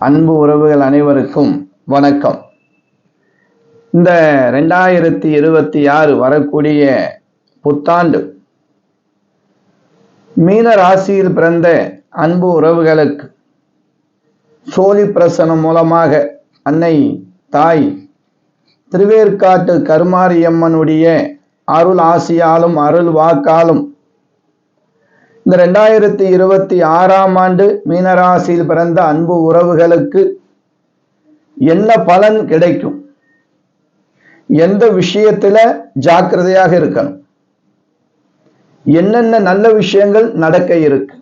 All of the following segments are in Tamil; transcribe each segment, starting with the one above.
அன்பு உறவுகள் அனைவருக்கும் வணக்கம். இந்த ரெண்டாயிரத்தி இருபத்தி ஆறு வரக்கூடிய புத்தாண்டு மீன ராசியில் பிறந்த அன்பு உறவுகளுக்கு சோழி பிரசனம் மூலமாக அன்னை தாய் திருவேற்காட்டு கருமாரியம்மனுடைய அருள் ஆசியாலும் அருள் வாக்காலும் இந்த ரெண்டாயிரத்தி இருபத்தி ஆறாம் ஆண்டு மீனராசியில் பிறந்த அன்பு உறவுகளுக்கு என்ன பலன் கிடைக்கும்? எந்த விஷயத்துல ஜாக்கிரதையாக இருக்கணும்? என்னென்ன நல்ல விஷயங்கள் நடக்க இருக்கு?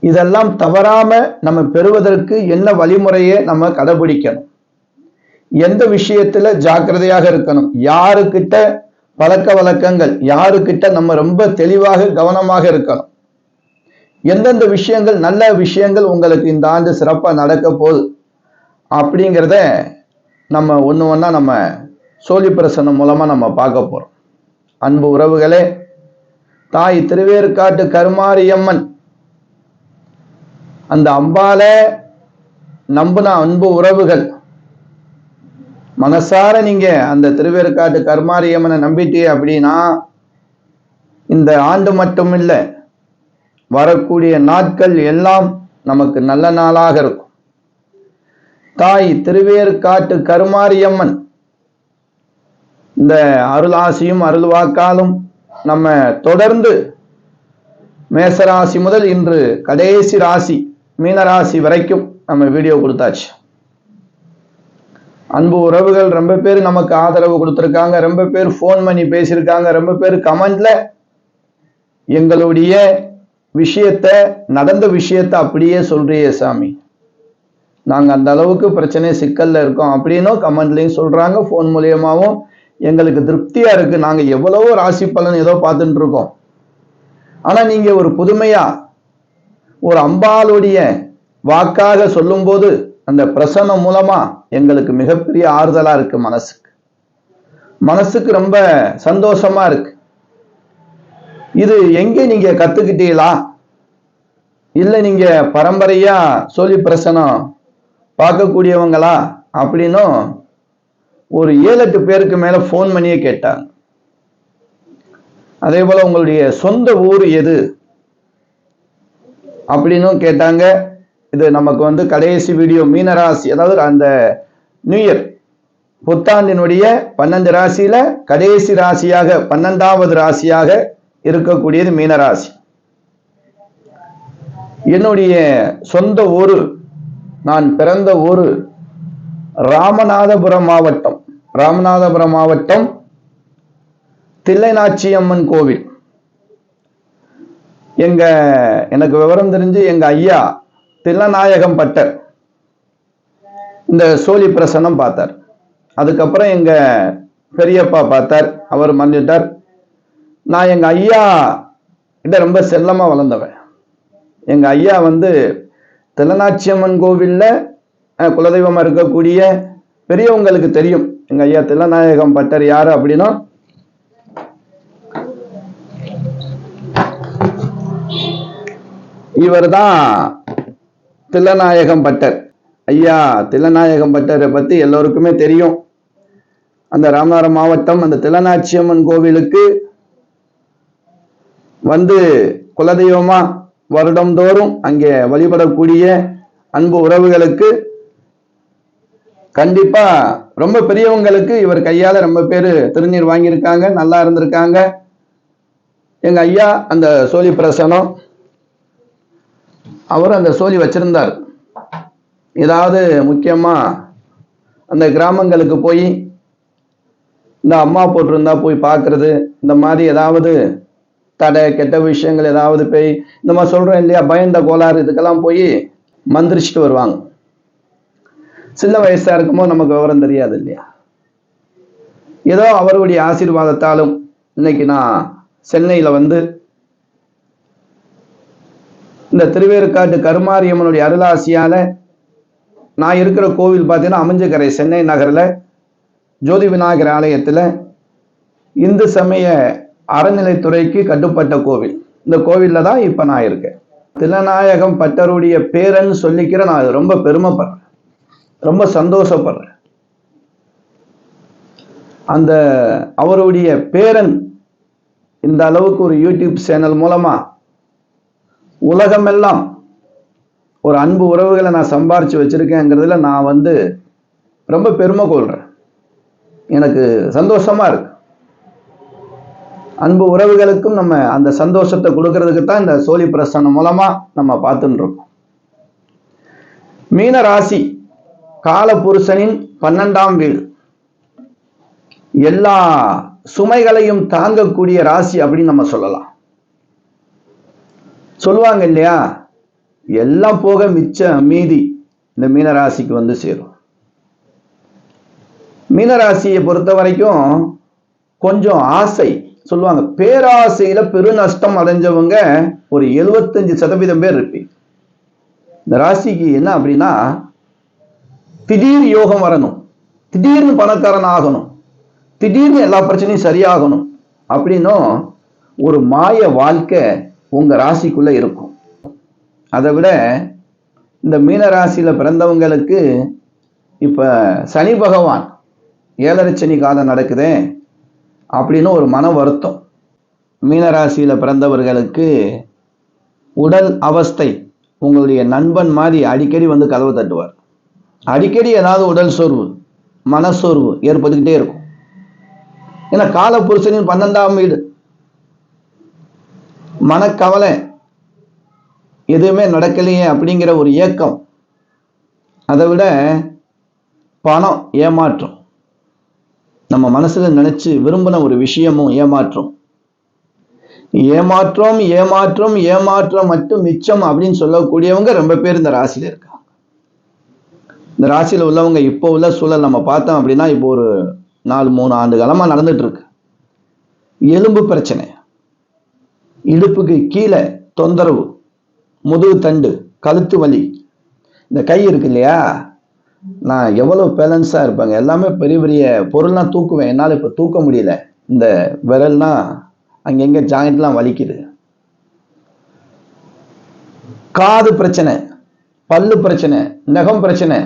இதெல்லாம் தவறாம நம்ம பெறுவதற்கு என்ன வழிமுறையை நம்ம கடைபிடிக்கணும்? எந்த விஷயத்துல ஜாக்கிரதையாக இருக்கணும்? யாருக்கிட்ட பழக்க வழக்கங்கள் யாருக்கிட்ட நம்ம ரொம்ப தெளிவாக கவனமாக இருக்கணும். எந்தெந்த விஷயங்கள் நல்ல விஷயங்கள் உங்களுக்கு இந்த ஆண்டு சிறப்பாக நடக்க போகுது அப்படிங்கிறத நம்ம ஒன்று ஒன்றா நம்ம சோழி பிரசனம் மூலமாக நம்ம பார்க்க போகிறோம் அன்பு உறவுகளே தாய் திருவேற்காட்டு கருமாரியம்மன் அந்த அம்பால நம்பின அன்பு உறவுகள் மனசார நீங்க அந்த திருவேற்காட்டு கர்மாரியம்மனை நம்பிட்டீங்க அப்படின்னா இந்த ஆண்டு மட்டும் இல்லை வரக்கூடிய நாட்கள் எல்லாம் நமக்கு நல்ல நாளாக இருக்கும். தாய் திருவேற்காட்டு கருமாரியம்மன் இந்த அருளாசியும் அருள்வாக்காலும் நம்ம தொடர்ந்து மேசராசி முதல் இன்று கடைசி ராசி மீனராசி வரைக்கும் நம்ம வீடியோ கொடுத்தாச்சு. அன்பு உறவுகள் ரொம்ப பேர் நமக்கு ஆதரவு கொடுத்துருக்காங்க. ரொம்ப பேர் ஃபோன் பண்ணி பேசியிருக்காங்க. ரொம்ப பேர் கமெண்ட்ல எங்களுடைய விஷயத்த நடந்த விஷயத்த அப்படியே சொல்றியே சாமி. நாங்கள் அந்த அளவுக்கு பிரச்சனை சிக்கல்ல இருக்கோம். அப்படின்னும் கமெண்ட்லையும் சொல்றாங்க. ஃபோன் மூலியமாகவும் எங்களுக்கு திருப்தியா இருக்கு. நாங்கள் எவ்வளவோ ராசி பலன் ஏதோ பார்த்துட்டு இருக்கோம். ஆனா நீங்க ஒரு புதுமையா ஒரு அம்பாளுடைய வாக்காக சொல்லும்போது அந்த பிரசனம் மூலமா எங்களுக்கு மிகப்பெரிய ஆறுதலா இருக்கு மனசுக்கு. மனசுக்கு ரொம்ப சந்தோஷமா இருக்கு. இது எங்கே நீங்க கத்துக்கிட்டீங்களா? இல்ல நீங்க பரம்பரையா சொல்லி பிரசனம் பார்க்கக்கூடியவங்களா? அப்படின்னும் ஒரு ஏழு எட்டு பேருக்கு மேல ஃபோன் பண்ணியே கேட்டாங்க. அதே போல உங்களுடைய சொந்த ஊர் எது? அப்படின்னும் கேட்டாங்க. இது நமக்கு வந்து கடைசி வீடியோ மீனராசி அதாவது அந்த நியூ இயர் புத்தாண்டினுடைய பன்னெண்டு ராசியில கடைசி ராசியாக பன்னெண்டாவது ராசியாக இருக்கக்கூடியது மீனராசி. என்னுடைய சொந்த ஊர் நான் பிறந்த ஊர் ராமநாதபுரம் மாவட்டம் ராமநாதபுரம் மாவட்டம் தில்லைநாச்சியம்மன் கோவில். எங்க எனக்கு விவரம் தெரிஞ்சு எங்க ஐயா தில்லநாயகம் பட்டர். இந்த சோழி பிரசனம் பார்த்தார். அதுக்கப்புறம் எங்க பெரியப்பா பார்த்தார் அவர் மறந்துட்டார் நான் எங்க ஐயா கிட்ட ரொம்ப செல்லமா வளர்ந்தவன். எங்க ஐயா வந்து தில்லநாச்சியம்மன் கோவில்ல அஹ், குலதெய்வமா இருக்கக்கூடிய பெரியவங்களுக்கு தெரியும். எங்க ஐயா தில்லநாயகம் பட்டர் யாரு அப்படின்னா இவர்தான் தில்லநாயகம் பட்டர். ஐயா தில்லநாயகம் பட்டரை பற்றி எல்லோருக்குமே தெரியும். அந்த ராமநாதபுரம் மாவட்டம் அந்த தில்லநாச்சியம்மன் கோவிலுக்கு வந்து குலதெய்வமா வருடம்தோறும் அங்கே வழிபடக்கூடிய அன்பு உறவுகளுக்கு கண்டிப்பா ரொம்ப பெரியவங்களுக்கு இவர் கையால ரொம்ப பேர் திருநீர் வாங்கியிருக்காங்க நல்லா இருந்திருக்காங்க. எங்க ஐயா அந்த சோழி பிரசனம் அவர் அந்த சோழி வச்சிருந்தார். ஏதாவது முக்கியமா அந்த கிராமங்களுக்கு போய் இந்த அம்மா போட்டிருந்தா போய் பார்க்கறது இந்த மாதிரி ஏதாவது தடை கெட்ட விஷயங்கள் ஏதாவது போய் இந்த மாதிரி சொல்றேன் இல்லையா பயந்த கோளாறு இதுக்கெல்லாம் போய் மந்திரிச்சிட்டு வருவாங்க. சின்ன வயசா இருக்குமோ நமக்கு விவரம் தெரியாது இல்லையா? ஏதோ அவருடைய ஆசீர்வாதத்தாலும் இன்னைக்கு நான் சென்னையில வந்து இந்த திருவேற்காட்டு கருமாரியம்மனுடைய அருளாசியால நான் இருக்கிற கோவில் பார்த்தீங்கன்னா அமைஞ்சக்கரை சென்னை நகரில் ஜோதி விநாயகர் ஆலயத்தில் இந்து சமய அறநிலைத்துறைக்கு கட்டுப்பட்ட கோவில். இந்த கோவிலில் தான் இப்போ நான் இருக்கேன். திலநாயகம் பட்டருடைய பேரன் சொல்லிக்கிற நான் ரொம்ப பெருமைப்படுறேன். ரொம்ப சந்தோஷப்படுறேன். அந்த அவருடைய பேரன் இந்த அளவுக்கு ஒரு யூடியூப் சேனல் மூலமாக உலகமெல்லாம் ஒரு அன்பு உறவுகளை நான் சம்பாரிச்சு வச்சிருக்கேங்கிறதுல நான் வந்து ரொம்ப பெருமை கொள்றேன். எனக்கு சந்தோஷமா இருக்கு. அன்பு உறவுகளுக்கும் நம்ம அந்த சந்தோஷத்தை கொடுக்கறதுக்கு தான் இந்த சோழி பிரசனம் மூலமா நம்ம பார்த்துட்டு இருக்கோம் மீன ராசி காலபுருஷனின் பன்னெண்டாம் வீடு. எல்லா சுமைகளையும் தாங்கக்கூடிய ராசி அப்படின்னு நம்ம சொல்லலாம். சொல்லுவாங்க இல்லையா? எல்லாம் போக மிச்ச மீதி இந்த மீனராசிக்கு வந்து சேரும். மீனராசியை பொறுத்த வரைக்கும் கொஞ்சம் ஆசை. சொல்லுவாங்க பேராசையில பெருநஷ்டம் அடைஞ்சவங்க ஒரு எழுபத்தஞ்சு சதவீதம் பேர் இருப்பீங்க. இந்த ராசிக்கு என்ன அப்படின்னா திடீர் யோகம் வரணும். திடீர்னு பணக்காரன் ஆகணும். திடீர்னு எல்லா பிரச்சனையும் சரியாகணும். அப்படின்னும் ஒரு மாய வாழ்க்கை உங்கள் ராசிக்குள்ளே இருக்கும். அதை விட இந்த மீன ராசியில் பிறந்தவங்களுக்கு இப்போ சனி பகவான் ஏழரை சனி காலம் நடக்குதே அப்படின்னு ஒரு மன வருத்தம். மீனராசியில் பிறந்தவர்களுக்கு உடல் அவஸ்தை உங்களுடைய நண்பன் மாதிரி அடிக்கடி வந்து கதவை தட்டுவார். அடிக்கடி ஏதாவது உடல் சோர்வு மனசோர்வு ஏற்பட்டுக்கிட்டே இருக்கும். ஏன்னா காலப்புருஷனின் பன்னெண்டாம் வீடு. மனக்கவலை எதுவுமே நடக்கலையே அப்படிங்கிற ஒரு ஏக்கம். அதை விட பணம் ஏமாற்றம். நம்ம மனசுல நினைச்சு விரும்பின ஒரு விஷயமும் ஏமாற்றம். ஏமாற்றம் ஏமாற்றம் ஏமாற்றம் மட்டும் மிச்சம் அப்படின்னு சொல்லக்கூடியவங்க ரொம்ப பேர் இந்த ராசியில இருக்காங்க. இந்த ராசியில உள்ளவங்க இப்போ உள்ள சூழல் நம்ம பார்த்தோம் அப்படின்னா இப்போ ஒரு நாலு மூணு ஆண்டு காலமா நடந்துட்டு இருக்கு. எலும்பு பிரச்சனை. இடுப்புக்கு கீழே தொந்தரவு முதுகு தண்டு கழுத்து வலி. இந்த கை இருக்கு இல்லையா? நான் எவ்வளோ பேலன்ஸாக இருப்பேங்க. எல்லாமே பெரிய பெரிய பொருள்லாம் தூக்குவேன். என்னால் இப்போ தூக்க முடியல. இந்த விரல்லாம் அங்கங்கே ஜாயிண்ட்லாம் வலிக்குது. காது பிரச்சனை பல்லு பிரச்சனை நகம் பிரச்சனை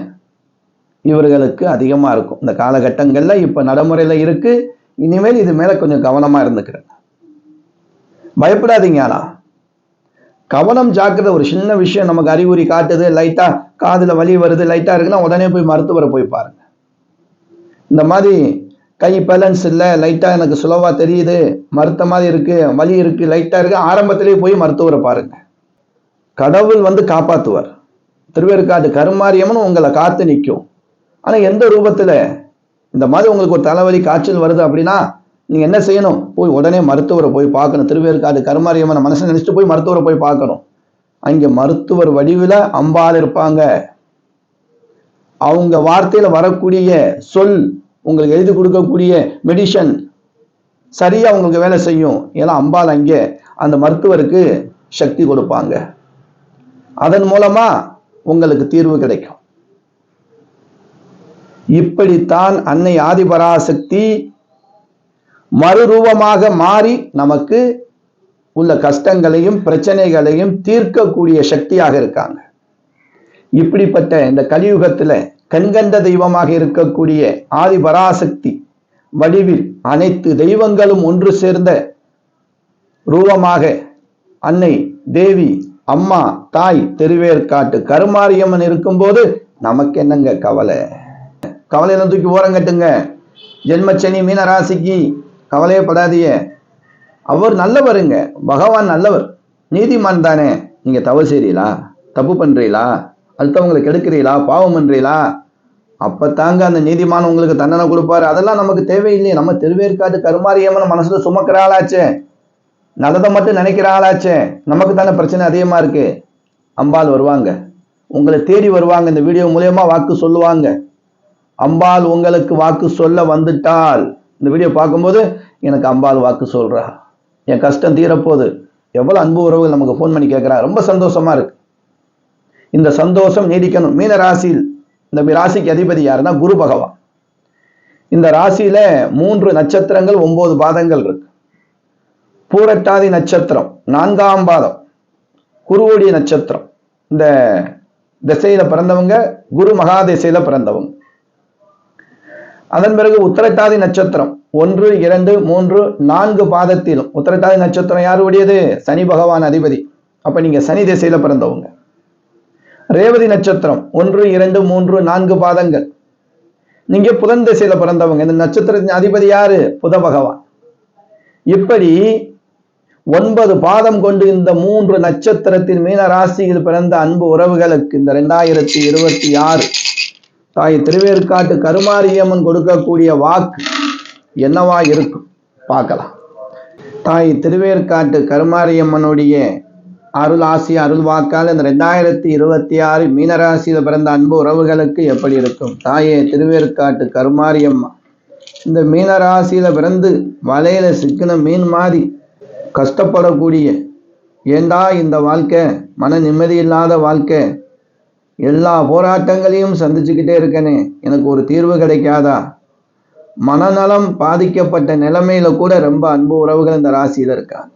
இவர்களுக்கு அதிகமாக இருக்கும். இந்த காலகட்டங்களில் இப்போ நடைமுறையில் இருக்குது இனிமேல் இது மேலே கொஞ்சம் கவனமாக இருந்துக்கிறேன். பயப்படாதீங்க ஆனா கவனம் ஜாக்கிரதை ஒரு சின்ன விஷயம் நமக்கு அறிகுறி காட்டுது லைட்டா காதுல வலி வருது லைட்டா இருக்குன்னா உடனே போய் மருத்துவரை போய் பாருங்க. இந்த மாதிரி கை பேலன்ஸ் இல்லை லைட்டா எனக்கு சுலவா தெரியுது மருத்த மாதிரி இருக்கு வலி இருக்கு லைட்டா இருக்கு ஆரம்பத்திலேயே போய் மருத்துவரை பாருங்க. கடவுள் வந்து காப்பாத்துவார். திருவேற்காடு கருமாரியம்னு உங்களை காத்து நிற்கும் ஆனா எந்த ரூபத்துல? இந்த மாதிரி உங்களுக்கு ஒரு தலைவலி காய்ச்சல் வருது அப்படின்னா நீங்க என்ன செய்யணும்? போய் உடனே மருத்துவரை போய் பார்க்கணும். திருவேற்காடு கருமாரியம்மனை மனசை நினைச்சிட்டு போய் மருத்துவரை போய் பார்க்கணும். அங்க மருத்துவர் வடிவில அம்பால் இருப்பாங்க. அவங்க வார்த்தையில வரக்கூடிய சொல் உங்களுக்கு எழுதி கொடுக்கக்கூடிய மெடிஷன் சரியா உங்களுக்கு வேலை செய்யும். ஏன்னா அம்பாள் அங்கே அந்த மருத்துவருக்கு சக்தி கொடுப்பாங்க. அதன் மூலமா உங்களுக்கு தீர்வு கிடைக்கும். இப்படித்தான் அன்னை ஆதிபராசக்தி மறுரூபமாக மாறி நமக்கு உள்ள கஷ்டங்களையும் பிரச்சனைகளையும் தீர்க்கக்கூடிய சக்தியாக இருக்காங்க. இப்படிப்பட்ட இந்த கலியுகத்துல கண்கண்ட தெய்வமாக இருக்கக்கூடிய ஆதி பராசக்தி வடிவில் அனைத்து தெய்வங்களும் ஒன்று சேர்ந்த ரூபமாக அன்னை தேவி அம்மா தாய் திருவேற்காட்டு கருமாரியம்மன் இருக்கும்போது நமக்கு என்னங்க கவலை? கவலையெல்லாம் தூக்கி ஓரங்கட்டுங்க ஜென்மச்சனி மீனராசிக்கு கவலையப்படாதீங்க. கவலையே அவர் நல்லவருங்க. பகவான் நல்லவர். நீதிமான் தானே. நீங்க தவறு செய்றீங்களா தப்பு பண்றீங்களா அடுத்தவங்களை கெடுக்கிறீங்களா பாவம் பண்றீங்களா அப்பத்தாங்க அந்த நீதிமான் உங்களுக்கு தண்டனை கொடுப்பாரு. அதெல்லாம் நமக்கு தேவையில்லையே. நம்ம திருவேற்காடு கருமாரியம்மன் மனசுல சுமக்கிற ஆளாச்சே. நல்லதை மட்டும் நினைக்கிற ஆளாச்சே. நமக்கு தானே பிரச்சனை அதிகமா இருக்கு. அம்பாள் வருவாங்க. உங்களை தேடி வருவாங்க. இந்த வீடியோ மூலயமா வாக்கு சொல்லுவாங்க. அம்பாள் உங்களுக்கு வாக்கு சொல்ல வந்துட்டால் இந்த வீடியோ பார்க்கும்போது எனக்கு அம்பாள் வாக்கு சொல்கிறா என் கஷ்டம் தீரப்போகுது எவ்வளோ அன்பு உறவுகள் நமக்கு ஃபோன் பண்ணி கேட்குறா. ரொம்ப சந்தோஷமாக இருக்கு. இந்த சந்தோஷம் நீடிக்கணும். மீன ராசியில் இந்த ராசிக்கு அதிபதி யாருன்னா குரு பகவான். இந்த ராசியில மூன்று நட்சத்திரங்கள் ஒன்பது பாதங்கள் இருக்கு. பூரட்டாதி நட்சத்திரம் நான்காம் பாதம் குருவோடி நட்சத்திரம். இந்த திசையில பிறந்தவங்க குரு மகா திசையில பிறந்தவங்க. அதன் பிறகு உத்தரத்தாதி நட்சத்திரம். ஒன்று இரண்டு மூன்று நான்கு பாதத்திலும். உத்தரத்தாதி நட்சத்திரம் யாருடையது? சனி பகவான் அதிபதி. அப்ப நீங்க சனி திசையில பிறந்தவங்க. ரேவதி நட்சத்திரம். ஒன்று இரண்டு மூன்று நான்கு பாதங்கள். நீங்க புதன் திசையில பிறந்தவங்க. இந்த நட்சத்திரத்தின் அதிபதி யாரு? புத பகவான். இப்படி ஒன்பது பாதம் கொண்டு இந்த மூன்று நட்சத்திரத்தின் மீன ராசியில் பிறந்த அன்பு உறவுகளுக்கு இந்த ரெண்டாயிரத்தி இருபத்தி ஆறு தாய் திருவேற்காட்டு கருமாரியம்மன் கொடுக்கக்கூடிய வாக்கு என்னவா இருக்கும்? பார்க்கலாம். தாய் திருவேற்காட்டு கருமாரியம்மனுடைய அருள் ஆசி அருள் வாக்கால் இந்த ரெண்டாயிரத்தி இருபத்தி ஆறு மீனராசியில் பிறந்த அன்பு உறவுகளுக்கு எப்படி இருக்கும்? தாயே திருவேற்காட்டு கருமாரியம்மா. இந்த மீனராசியில் பிறந்து வலையில சிக்கின மீன் மாதிரி கஷ்டப்படக்கூடிய ஏண்டா இந்த வாழ்க்கை? மன நிம்மதி இல்லாத வாழ்க்கை. எல்லா போராட்டங்களையும் சந்திச்சுக்கிட்டே இருக்கனே எனக்கு ஒரு தீர்வு கிடைக்காதா? மனநலம் பாதிக்கப்பட்ட நிலைமையில கூட ரொம்ப அன்பு உறவுகள் இந்த ராசியில இருக்காங்க.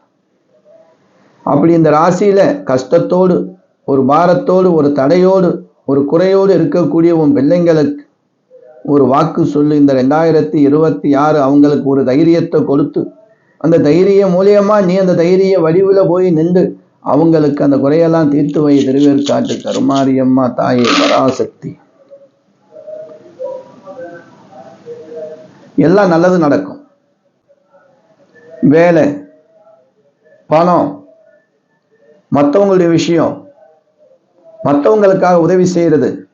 அப்படி இந்த ராசியில கஷ்டத்தோடு ஒரு பாரத்தோடு ஒரு தடையோடு ஒரு குறையோடு இருக்கக்கூடிய உன் பிள்ளைங்களுக்கு ஒரு வாக்கு சொல்லு. இந்த ரெண்டாயிரத்தி இருபத்தி ஆறு அவங்களுக்கு ஒரு தைரியத்தை கொடுத்து அந்த தைரியம் மூலியமா நீ அந்த தைரிய வடிவில் போய் நின்று அவங்களுக்கு அந்த குறையெல்லாம் தீர்த்து வை திருவேற்காட்டு கருமாரியம்மா தாயே பராசக்தி. எல்லாம் நல்லது நடக்கும். வேலை பணம் மற்றவங்களுடைய விஷயம் மற்றவங்களுக்காக உதவி செய்யறது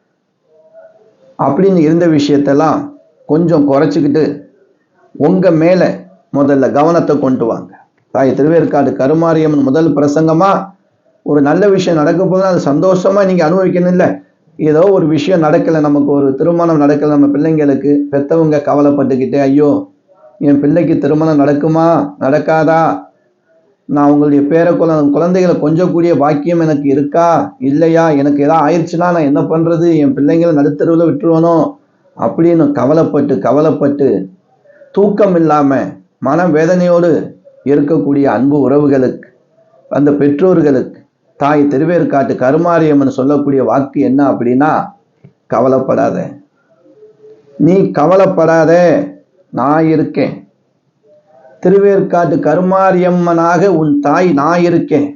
அப்படின்னு இருந்த விஷயத்தெல்லாம் கொஞ்சம் குறைச்சிக்கிட்டு உங்க மேல முதல்ல கவனத்தை கொண்டு வாங்க. தாய் திருவேற்காடு கருமாரியம்மன் முதல் பிரசங்கமா? ஒரு நல்ல விஷயம் நடக்க போதுன்னா அது சந்தோஷமா நீங்க அனுபவிக்கணும் இல்லை ஏதோ ஒரு விஷயம் நடக்கலை நமக்கு ஒரு திருமணம் நடக்கலை நம்ம பிள்ளைங்களுக்கு பெத்தவங்க கவலைப்பட்டுக்கிட்டே ஐயோ என் பிள்ளைக்கு திருமணம் நடக்குமா? நடக்காதா? நான் உங்களுடைய பேர குழந்தை குழந்தைகளை கொஞ்சம் கூடிய பாக்கியம் எனக்கு இருக்கா? இல்லையா? எனக்கு ஏதாவது ஆயிடுச்சுன்னா நான் என்ன பண்றது? என் பிள்ளைங்களை நடுத்தருவில் விட்டுருவனோ? அப்படின்னு கவலைப்பட்டு கவலைப்பட்டு தூக்கம் இல்லாம மன வேதனையோடு இருக்கக்கூடிய அன்பு உறவுகளுக்கு அந்த பெற்றோர்களுக்கு தாய் திருவேற்காட்டு கருமாரியம்மன் சொல்லக்கூடிய வாக்கு என்ன அப்படின்னா கவலைப்படாத. நீ கவலைப்படாத நான் இருக்கேன். திருவேற்காட்டு கருமாரியம்மனாக உன் தாய் நான் இருக்கேன்.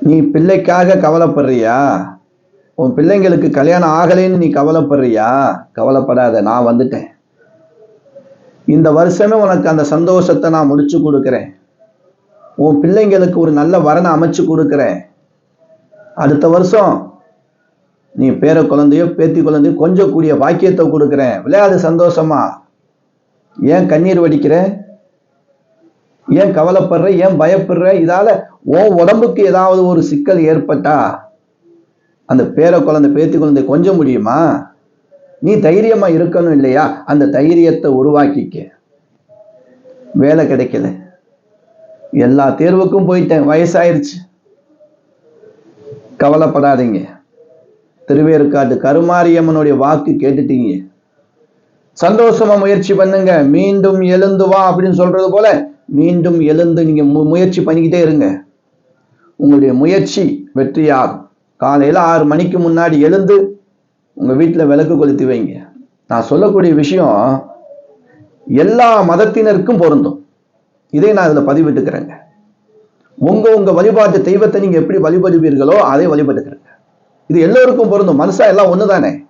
நீ பிள்ளைக்காக கவலைப்படுறியா? உன் பிள்ளைங்களுக்கு கல்யாணம் ஆகலைன்னு நீ கவலைப்படுறியா? கவலைப்படாத நான் வந்துட்டேன். இந்த வருஷமே உனக்கு அந்த சந்தோஷத்தை நான் முடிச்சு கொடுக்குறேன். உன் பிள்ளைங்களுக்கு ஒரு நல்ல வரனை அமைச்சு கொடுக்குறேன். அடுத்த வருஷம் நீ பேர குழந்தையோ பேத்தி குழந்தையோ கொஞ்சம் கூடிய வாக்கியத்தை கொடுக்குறேன். விளையாடு சந்தோஷமா. ஏன் கண்ணீர் வடிக்கிற? ஏன் கவலைப்படுற? ஏன் பயப்படுற? இதால உன் உடம்புக்கு ஏதாவது ஒரு சிக்கல் ஏற்பட்டா அந்த பேர குழந்தை பேத்தி குழந்தை கொஞ்சம் முடியுமா? நீ தைரியமா இருக்கணும் இல்லையா? அந்த தைரியத்தை உருவாக்கிக்க. வேலை கிடைக்கல. எல்லா தேர்வுக்கும் போயிட்டேன். வயசாயிருச்சு. கவலைப்படாதீங்க. திருவேற்காட்டு கருமாரியம்மனுடைய வாக்கு கேட்டுட்டீங்க. சந்தோஷமா முயற்சி பண்ணுங்க. மீண்டும் எழுந்து வா அப்படின்னு சொல்றது போல மீண்டும் எழுந்து நீங்க மு- முயற்சி பண்ணிக்கிட்டே இருங்க. உங்களுடைய முயற்சி வெற்றியாகும். காலையில ஆறு மணிக்கு முன்னாடி எழுந்து உங்க வீட்டுல விளக்கு கொளுத்தி வைங்க. நான் சொல்லக்கூடிய விஷயம் எல்லா மதத்தினருக்கும் பொருந்தும். இதை நான் இதுல பதிவிட்டுக்கிறேங்க. உங்க உங்க வழிபாட்டு தெய்வத்தை நீங்க எப்படி வழிபடுவீர்களோ அதை வழிபட்டுக்கிறேங்க. இது எல்லோருக்கும் பொருந்தும். மனுஷா எல்லாம் ஒண்ணுதானே?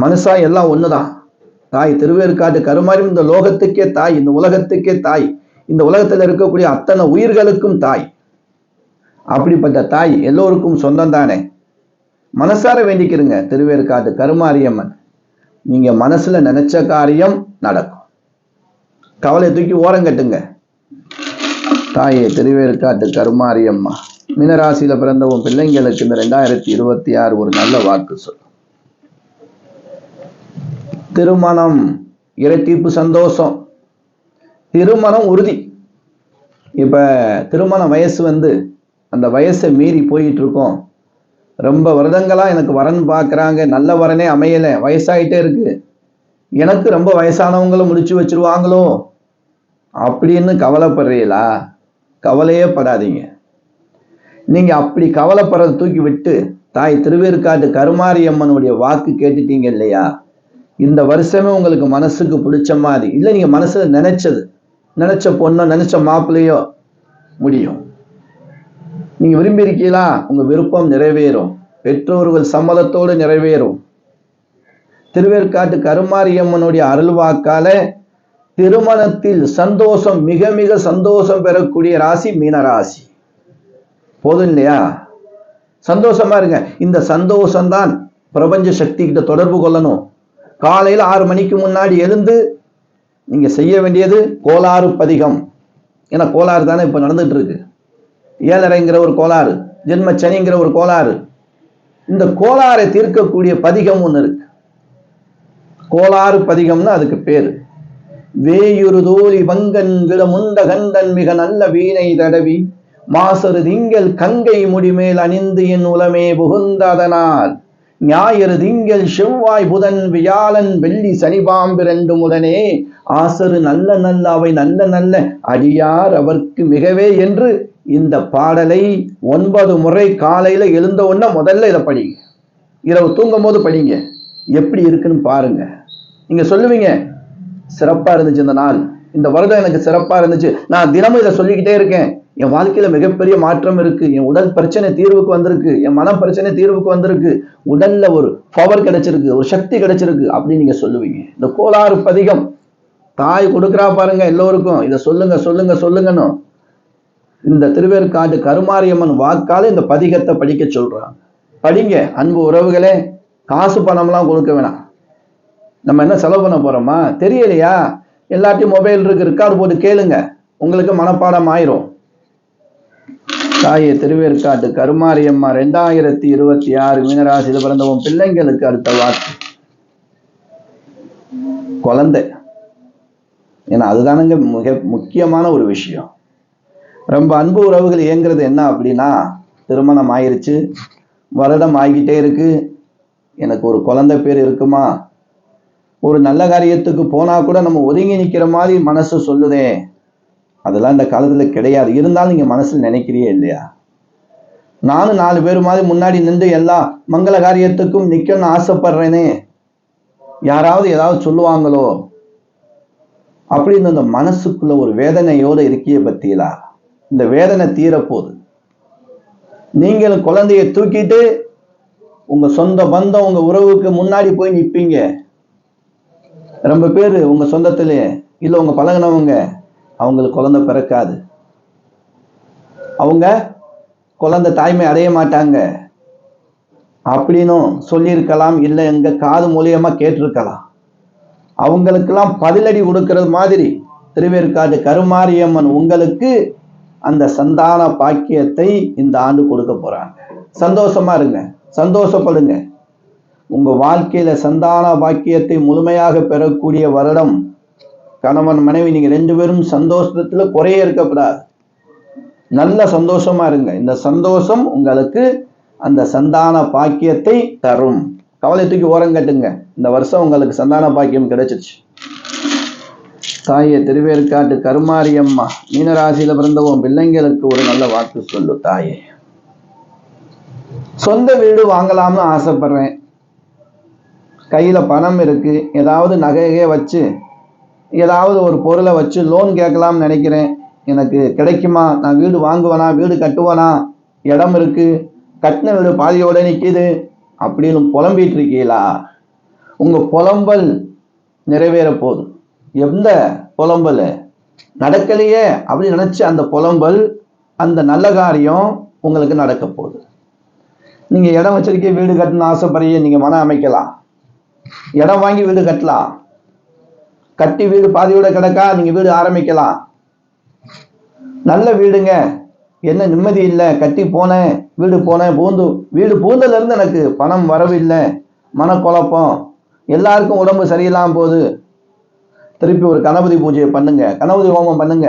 மனுஷா எல்லாம் ஒண்ணுதான். தாய் திருவேற்காட்டு கருமாரி இந்த லோகத்துக்கே தாய் இந்த உலகத்துக்கே தாய் இந்த உலகத்துல இருக்கக்கூடிய அத்தனை உயிர்களுக்கும் தாய். அப்படிப்பட்ட தாய் எல்லோருக்கும் சொந்தம் தானே? மனசார வேண்டிக்கிறங்க. திருவேற்காட்டு கருமாரியம்மன். நீங்க மனசுல நினைச்ச காரியம் நடக்கும். கவலை தூக்கி ஓரங்கட்டுங்க தாயே திருவேற்காட்டு கருமாரியம்மா மீனராசியில பிறந்த உன் பிள்ளைங்களுக்கு இந்த ரெண்டாயிரத்தி இருபத்தி ஆறு ஒரு நல்ல வாக்கு சொல். திருமணம் இரட்டிப்பு சந்தோஷம். திருமணம் உறுதி. இப்ப திருமண வயசு வந்து அந்த வயசை மீறி போயிட்டு இருக்கோம். ரொம்ப வருடங்களா எனக்கு வரன் பார்க்குறாங்க நல்ல வரனே அமையலை. வயசாகிட்டே இருக்கு. எனக்கு ரொம்ப வயசானவங்களும் முடிச்சு வச்சிருவாங்களோ? அப்படின்னு கவலைப்படுறீங்களா? கவலையே படாதீங்க. நீங்கள் அப்படி கவலைப்படுறத தூக்கி விட்டு தாய் திருவேற்காட்டு கருமாரி அம்மனுடைய வாக்கு கேட்டுட்டீங்க இல்லையா? இந்த வருஷமே உங்களுக்கு மனசுக்கு பிடிச்ச மாதிரி. இல்லை நீங்கள் மனசில் நினைச்சது. நினச்ச பொண்ணோ நினச்ச மாப்பிள்ளையோ முடியும். நீங்க விரும்பி இருக்கீங்களா உங்க விருப்பம் நிறைவேறும். பெற்றோர்கள் சம்மதத்தோடு நிறைவேறும். திருவேற்காட்டு கருமாரியம்மனுடைய அருள்வாக்கால திருமணத்தில் சந்தோஷம் மிக மிக சந்தோஷம் பெறக்கூடிய ராசி மீனராசி. போதும் இல்லையா? சந்தோஷமா இருங்க. இந்த சந்தோஷம்தான் பிரபஞ்ச சக்தி கிட்ட தொடர்பு கொள்ளணும். காலையில் ஆறு மணிக்கு முன்னாடி எழுந்து நீங்க செய்ய வேண்டியது கோளாறு பதிகம். ஏன்னா கோளாறு தானே இப்ப நடந்துட்டு இருக்கு. ஏழரைங்கிற ஒரு கோளாறு ஜென்ம சனிங்கிற ஒரு கோளாறு. இந்த கோளாறை தீர்க்கக்கூடிய பதிகம் ஒன்று இருக்கு. கோளாறு பதிகம்னு அதுக்கு பேரு. வேயுரு தோழி வங்கன் விடமுண்ட கண்டன் மிக நல்ல வீணை தடவி மாசரு திங்கள் கங்கை முடிமேல் அணிந்து என் உலமே புகுந்ததனால் ஞாயிறு திங்கள் செவ்வாய் புதன் வியாழன் வெள்ளி சனிபாம்பு ரெண்டு முதனே ஆசரு நல்ல நல்ல அவை நல்ல நல்ல அடியார் அவர்க்கு மிகவே என்று இந்த பாடலை ஒன்பது முறை காலையில் எழுந்த உடனே முதல்ல இதை படிங்க. இரவு தூங்கும் போது படிங்க. எப்படி இருக்குன்னு பாருங்க. நீங்க சொல்லுவீங்க சிறப்பாக இருந்துச்சு இந்த நாள். இந்த வருடம் எனக்கு சிறப்பாக இருந்துச்சு. நான் தினமும் இதை சொல்லிக்கிட்டே இருக்கேன். என் வாழ்க்கையில மிகப்பெரிய மாற்றம் இருக்கு. என் உடல் பிரச்சனை தீர்வுக்கு வந்திருக்கு. என் மனம் பிரச்சனை தீர்வுக்கு வந்திருக்கு. உடல்ல ஒரு பவர் கிடைச்சிருக்கு. ஒரு சக்தி கிடைச்சிருக்கு. அப்படின்னு நீங்க சொல்லுவீங்க. இந்த கோளாறு பதிகம். தாய் கொடுக்குறா பாருங்க எல்லோருக்கும். இதை சொல்லுங்க சொல்லுங்க சொல்லுங்கன்னு. இந்த திருவேற்காடு கருமாரியம்மன் வாக்கால இந்த பதிகத்தை படிக்க சொல்றாங்க படிங்க அன்பு உறவுகளே காசு பணம்லாம் கொடுக்க வேணாம். நம்ம என்ன செலவு பண்ண போறோமா? தெரியலையா? எல்லாத்தையும் மொபைல் இருக்கு ரெக்கார்டு போட்டு கேளுங்க. உங்களுக்கு மனப்பாடம் ஆயிரும். தாயே திருவேற்காட்டு கருமாரியம்மா ரெண்டாயிரத்தி இருபத்தி ஆறு மீனராசியில் பிறந்தவன் பிள்ளைங்களுக்கு அடுத்த வாக்கு. குழந்தை. ஏன்னா அதுதானுங்க மிக முக்கியமான ஒரு விஷயம். ரொம்ப அன்பு உறவுகள் இயங்குறது என்ன அப்படின்னா திருமணம் ஆயிருச்சு வருடம் ஆகிக்கிட்டே இருக்கு. எனக்கு ஒரு குழந்தை பேர் இருக்குமா? ஒரு நல்ல காரியத்துக்கு போனா கூட நம்ம ஒதுங்கி நிக்கிற மாதிரி மனசு சொல்லுதே. அதெல்லாம் இந்த காலத்துல கிடையாது. இருந்தாலும் நீங்க மனசுல நினைக்கிறியே இல்லையா? நானும் நாலு பேர் மாதிரி முன்னாடி நின்று எல்லா மங்கள காரியத்துக்கும் நிக்கணும்னு ஆசைப்படுறேனே. யாராவது ஏதாவது சொல்லுவாங்களோ? அப்படின்னு அந்த மனசுக்குள்ள ஒரு வேதனையோட இருக்கிய பத்தியலா இந்த வேதனை தீரப்போகுது. நீங்கள் குழந்தைய தூக்கிட்டு உங்க சொந்த பந்தம் உங்க உறவுக்கு முன்னாடி போய் நிப்பீங்க. ரொம்ப பேர் உங்க சொந்தத்திலே இல்ல உங்க பழகினவங்க அவங்களுக்கு குழந்தை பிறக்காது. அவங்க குழந்தை தாய்மை அடைய மாட்டாங்க. அப்படின்னும் சொல்லியிருக்கலாம் இல்லை எங்க காது மூலியமா கேட்டிருக்கலாம். அவங்களுக்கெல்லாம் பதிலடி கொடுக்கறது மாதிரி. திருவேற்காடு கருமாரியம்மன் உங்களுக்கு அந்த சந்தான பாக்கியத்தை இந்த ஆண்டு கொடுக்க போறாங்க. சந்தோஷமா இருங்க. சந்தோஷப்படுங்க. உங்க வாழ்க்கையில சந்தான பாக்கியத்தை முழுமையாக பெறக்கூடிய வருடம் கணவன் மனைவி நீங்க ரெண்டு பேரும் சந்தோஷத்துல குறைய இருக்கக்கூடாது. நல்ல சந்தோஷமா இருங்க. இந்த சந்தோஷம் உங்களுக்கு அந்த சந்தான பாக்கியத்தை தரும். கவலை தூக்கி ஓரம் கட்டுங்க. இந்த வருஷம் உங்களுக்கு சந்தான பாக்கியம் கிடைச்சிச்சு தாயே திருவேற்காட்டு கருமாரியம்மா மீனராசியில பிறந்தவன் பிள்ளைங்களுக்கு ஒரு நல்ல வாக்கு சொல்லு தாயே. சொந்த வீடு வாங்கலாம்னு ஆசைப்படுறேன். கையில பணம் இருக்கு. ஏதாவது நகையே வச்சு ஏதாவது ஒரு பொருளை வச்சு லோன் கேட்கலாம்னு நினைக்கிறேன். எனக்கு கிடைக்குமா? நான் வீடு வாங்குவேனா? வீடு கட்டுவேனா? இடம் இருக்கு. கட்டின வீடு பாதியோட நிக்குது. அப்படின்னு புலம்பிட்டு இருக்கீங்களா? உங்க புலம்பல் நிறைவேற போதும் எந்த புலம்பல்? நடக்கலையே அப்படின்னு நினச்சி அந்த புலம்பல் அந்த நல்ல காரியம் உங்களுக்கு நடக்க போகுது. நீங்கள் இடம் வச்சிருக்க வீடு கட்டணும்னு ஆசைப்படுறீங்க நீங்கள் மனம் அமைக்கலாம். இடம் வாங்கி வீடு கட்டலாம். கட்டி வீடு பாதியோட கிடக்கா நீங்கள் வீடு ஆரம்பிக்கலாம். நல்ல வீடுங்க. என்ன நிம்மதி இல்லை. கட்டி போனேன் வீடு போனேன் பூந்து வீடு பூந்ததுலேருந்து எனக்கு பணம் வரவில்லை. மனக்குழப்பம். எல்லாருக்கும் உடம்பு சரியில்லாமல் போகுது. திருப்பி ஒரு கணபதி பூஜையை பண்ணுங்க. கணபதி ஹோமம் பண்ணுங்க.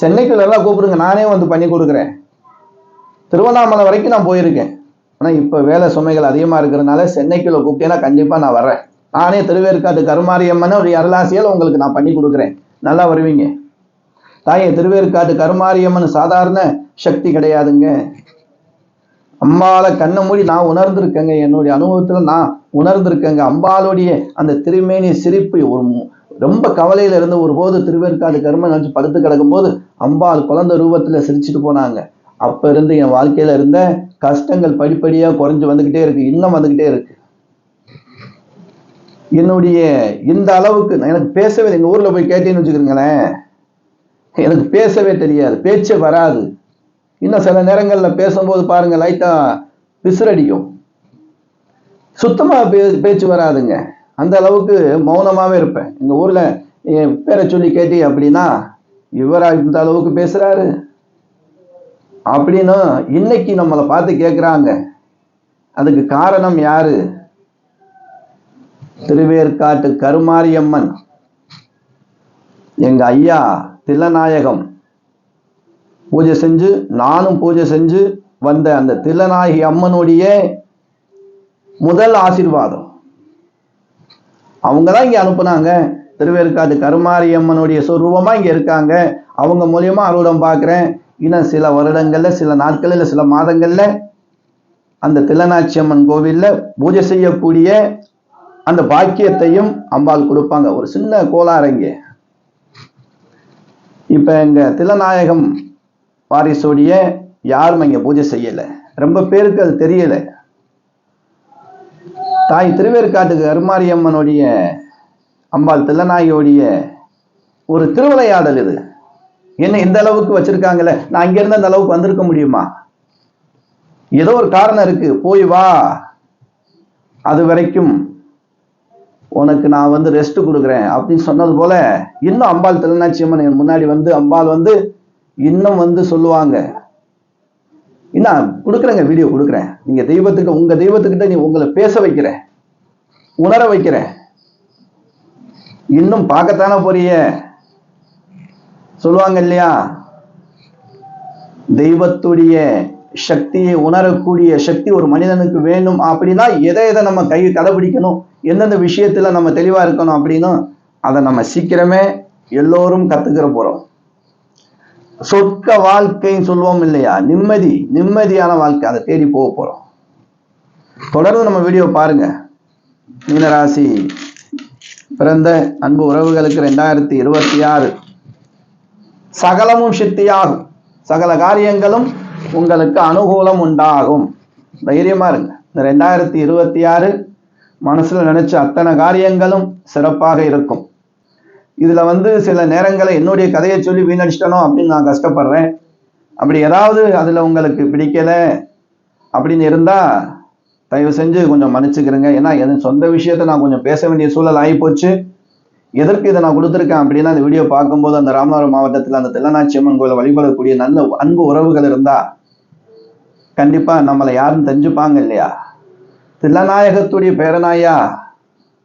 சென்னைக்குள்ள எல்லாம் கூப்பிடுங்க. நானே வந்து பண்ணி கொடுக்குறேன். திருவண்ணாமலை வரைக்கும் நான் போயிருக்கேன். ஆனால் இப்போ வேலை சுமைகள் அதிகமாக இருக்கிறதுனால சென்னைக்குள்ள கூப்பிட்டேன்னா கண்டிப்பாக நான் வரேன். நானே திருவேற்காட்டு கருமாரியம்மன் ஒரு அருளாசியால் உங்களுக்கு நான் பண்ணி கொடுக்குறேன். நல்லா வருவீங்க. தாயே திருவேற்காட்டு கருமாரியம்மன் சாதாரண சக்தி கிடையாதுங்க. அம்பாளை கண்ணை மூடி நான் உணர்ந்திருக்கேங்க. என்னுடைய அனுபவத்துல நான் உணர்ந்திருக்கேங்க. அம்பாளுடைய அந்த திருமேனி சிரிப்பு ஒரு ரொம்ப கவலையில இருந்து ஒரு போது திருவேற்காடு கரும நினைச்சு படுத்து கிடக்கும் போது அம்பாள் குழந்தை ரூபத்துல சிரிச்சுட்டு போனாங்க. அப்ப இருந்து என் வாழ்க்கையில இருந்த கஷ்டங்கள் படிப்படியா குறைஞ்சு வந்துகிட்டே இருக்கு. இன்னும் வந்துகிட்டே இருக்கு. என்னுடைய இந்த அளவுக்கு நான் எனக்கு பேசவே எங்க ஊர்ல போய் கேட்டேன்னு வச்சுக்கிறீங்களேன் எனக்கு பேசவே தெரியாது. பேச்சே வராது. இன்னும் சில நேரங்களில் பேசும்போது பாருங்க லைட்டா பிசுரடிக்கும் சுத்தமா பே பேச்சு வராதுங்க. அந்த அளவுக்கு மௌனமாகவே இருப்பேன். எங்க ஊர்ல என் பேரை சொல்லி கேட்டி அப்படின்னா இவரா இந்த அளவுக்கு பேசுறாரு. அப்படின்னு இன்னைக்கு நம்மளை பார்த்து கேட்குறாங்க அதுக்கு காரணம் யாரு? திருவேற்காட்டு கருமாரியம்மன். எங்க ஐயா தில்லநாயகம். பூஜை செஞ்சு நானும் பூஜை செஞ்சு வந்த அந்த தில்லநாயகி அம்மனுடைய முதல் ஆசீர்வாதம். அவங்க தான் இங்க அனுப்புனாங்க. திருவேற்காடு கருமாரி அம்மனுடைய சொரூபமா இங்க இருக்காங்க. அவங்க மூலியமா அறுவடம் பார்க்குறேன். இன்னும் சில வருடங்கள்ல சில நாட்கள்ல சில மாதங்கள்ல அந்த தில்லநாச்சி அம்மன் கோவில்ல பூஜை செய்யக்கூடிய அந்த பாக்கியத்தையும் அம்பாள் கொடுப்பாங்க. ஒரு சின்ன கோளாரங்க இப்ப எங்க திலநாயகம் வாரிசோடைய யாரும் இங்க பூஜை செய்யல. ரொம்ப பேருக்கு அது தெரியல. தாய் திருவேற்காட்டுக்கு கருமாரியம்மனுடைய அம்பாள் தில்லநாயகியோடைய ஒரு திருவிளையாடல் இது. என்ன இந்த அளவுக்கு வச்சிருக்காங்களே? நான் இங்க இருந்து அந்த அளவுக்கு வந்திருக்க முடியுமா? ஏதோ ஒரு காரணம் இருக்கு. போய் வா. அது வரைக்கும் உனக்கு நான் வந்து ரெஸ்ட் கொடுக்குறேன் அப்படின்னு சொன்னது போல இன்னும் அம்பாள் திருநாச்சி அம்மன் முன்னாடி வந்து அம்பாள் வந்து இன்னும் வந்து சொல்லுவாங்க. என்ன கொடுக்குறேங்க வீடியோ கொடுக்குறேன். நீங்க தெய்வத்துக்கு உங்க தெய்வத்துக்கிட்ட நீ உங்களை பேச வைக்கிற. உணர வைக்கிற. இன்னும் பார்க்கத்தானே போறிய சொல்லுவாங்க இல்லையா? தெய்வத்துடைய சக்தியை உணரக்கூடிய சக்தி ஒரு மனிதனுக்கு வேணும் அப்படின்னா எதை எதை நம்ம கை கடைபிடிக்கணும்? எந்தெந்த விஷயத்துல நம்ம தெளிவா இருக்கணும் அப்படின்னும் அதை நம்ம சீக்கிரமே எல்லோரும் கத்துக்கிற போறோம். சொர்க்க வாழ்க்கைன்னு சொல்லுவோம் இல்லையா? நிம்மதி நிம்மதியான வாழ்க்கை. அதை தேடி போக போறோம். தொடர்ந்து நம்ம வீடியோ பாருங்க. மீனராசி பிறந்த அன்பு உறவுகளுக்கு ரெண்டாயிரத்தி இருபத்தி ஆறு. சகலமும் சித்தியாகும். சகல காரியங்களும் உங்களுக்கு அனுகூலம் உண்டாகும். தைரியமா இருங்க. இந்த ரெண்டாயிரத்தி இருபத்தி ஆறு மனசுல நினைச்ச அத்தனை காரியங்களும் சிறப்பாக இருக்கும். இதுல வந்து சில நேரங்களை என்னுடைய கதையை சொல்லி வீணடிச்சிட்டனோ அப்படின்னு நான் கஷ்டப்படுறேன். அப்படி ஏதாவது அதுல உங்களுக்கு பிடிக்கல அப்படின்னு இருந்தா தயவு செஞ்சு கொஞ்சம் மன்னிச்சுக்கிறேங்க ஏன்னா என் சொந்த விஷயத்த நான் கொஞ்சம் பேச வேண்டிய சூழல் ஆகிப்போச்சு. எதற்கு இதை நான் கொடுத்துருக்கேன் அப்படின்னா அந்த வீடியோ பார்க்கும்போது அந்த ராமநாதபுரம் மாவட்டத்தில் அந்த தெல்லநாச்சி அம்மன் கோயிலை வழிபடக்கூடிய நல்ல அன்பு உறவுகள் இருந்தா கண்டிப்பா நம்மளை யாரும் தெரிஞ்சுப்பாங்க இல்லையா? தில்லநாயகத்துடைய பேரனாயா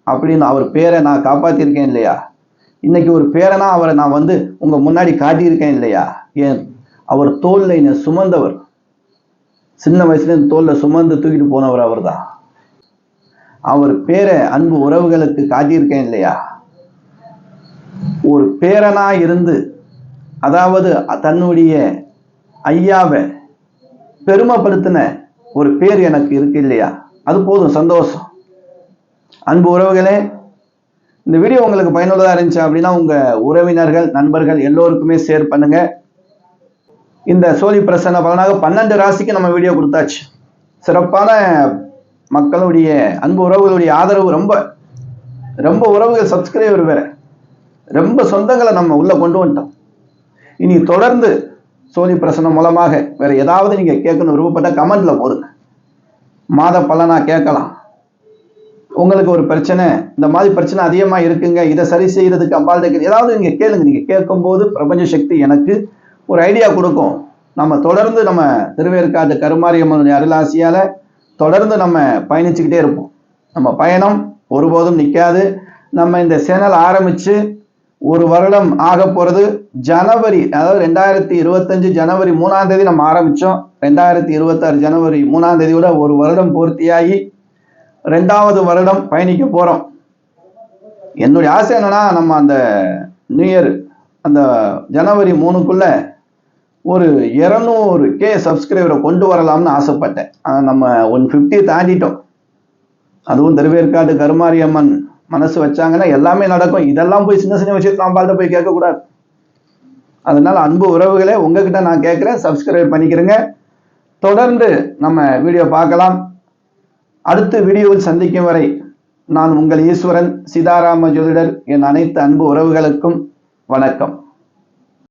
அப்படின்னு அவர் பேரை நான் காப்பாத்திருக்கேன் இல்லையா? இன்னைக்கு ஒரு பேரனா அவரை நான் வந்து உங்க முன்னாடி காட்டியிருக்கேன் இல்லையா? ஏன்? அவர் தோல்ல என்னை சுமந்தவர். சின்ன வயசுல இருந்து தோல்ல சுமந்து தூக்கிட்டு போனவர் அவர்தான். அவர் பேரை அன்பு உறவுகளுக்கு காட்டியிருக்கேன் இல்லையா? ஒரு பேரனா இருந்து அதாவது தன்னுடைய ஐயாவை பெருமைப்படுத்தின ஒரு பேர் எனக்கு இருக்கு இல்லையா? அது போதும் சந்தோஷம். அன்பு உறவுகளே இந்த வீடியோ உங்களுக்கு பயனுள்ளதாக இருந்துச்சு அப்படின்னா உங்கள் உறவினர்கள் நண்பர்கள் எல்லோருக்குமே ஷேர் பண்ணுங்க. இந்த சோழி பிரசன்ன பலனாக பன்னெண்டு ராசிக்கு நம்ம வீடியோ கொடுத்தாச்சு. சிறப்பான மக்களுடைய அன்பு உறவுகளுடைய ஆதரவு ரொம்ப ரொம்ப உறவுகள் சப்ஸ்கிரைபர் வேற. ரொம்ப சொந்தங்களை நம்ம உள்ள கொண்டு வந்துட்டோம். இனி தொடர்ந்து சோழி பிரசனம் மூலமாக வேற ஏதாவது நீங்க கேட்கணும் விருப்பப்பட்ட கமெண்ட்ல போடுங்க. மாத பலனா கேட்கலாம். உங்களுக்கு ஒரு பிரச்சனை இந்த மாதிரி பிரச்சனை அதிகமா இருக்குங்க. இதை சரி செய்யறதுக்கு அம்பாள் கேட்க ஏதாவது நீங்க கேளுங்க. நீங்க கேட்கும்போது பிரபஞ்ச சக்தி எனக்கு ஒரு ஐடியா கொடுக்கும். நம்ம தொடர்ந்து நம்ம திருவேற்காடு கருமாரியம்மனுடைய அருளாசியால தொடர்ந்து நம்ம பயணிச்சுக்கிட்டே இருப்போம். நம்ம பயணம் ஒருபோதும் நிற்காது நம்ம இந்த சேனல் ஆரம்பிச்சு ஒரு வருடம் ஆக போறது ஜனவரி அதாவது ரெண்டாயிரத்தி இருபத்தஞ்சு ஜனவரி மூணாம் தேதி நம்ம ஆரம்பிச்சோம். ரெண்டாயிரத்தி இருபத்தாறு ஜனவரி மூணாம் தேதியோட ஒரு வருடம் பூர்த்தியாகி ரெண்டாவது வருடம் பயணிக்க போறோம். என்னுடைய ஆசை என்னன்னா நம்ம அந்த நியூ இயர் அந்த ஜனவரி மூணுக்குள்ள ஒரு இரநூறு கே சப்ஸ்கிரைபரை கொண்டு வரலாம்னு ஆசைப்பட்டேன். ஆனால் நம்ம ஒன் ஃபிஃப்டி தாண்டிட்டோம். அதுவும் திருவேற்காடு கருமாரியம்மன் மனசு வச்சாங்கன்னா எல்லாமே நடக்கும். இதெல்லாம் போய் சின்ன சின்ன விஷயத்தை நான் பார்த்து போய் கேட்கக்கூடாது. அதனால அன்பு உறவுகளே உங்ககிட்ட நான் கேட்குறேன். சப்ஸ்கிரைப் பண்ணிக்கிறேங்க. தொடர்ந்து நம்ம வீடியோ பார்க்கலாம். அடுத்த வீடியோவில் சந்திக்கும் வரை நான் உங்கள் ஈஸ்வரன் சீதாராம ஜோதிடர் என் அனைத்து அன்பு உறவுகளுக்கும் வணக்கம்.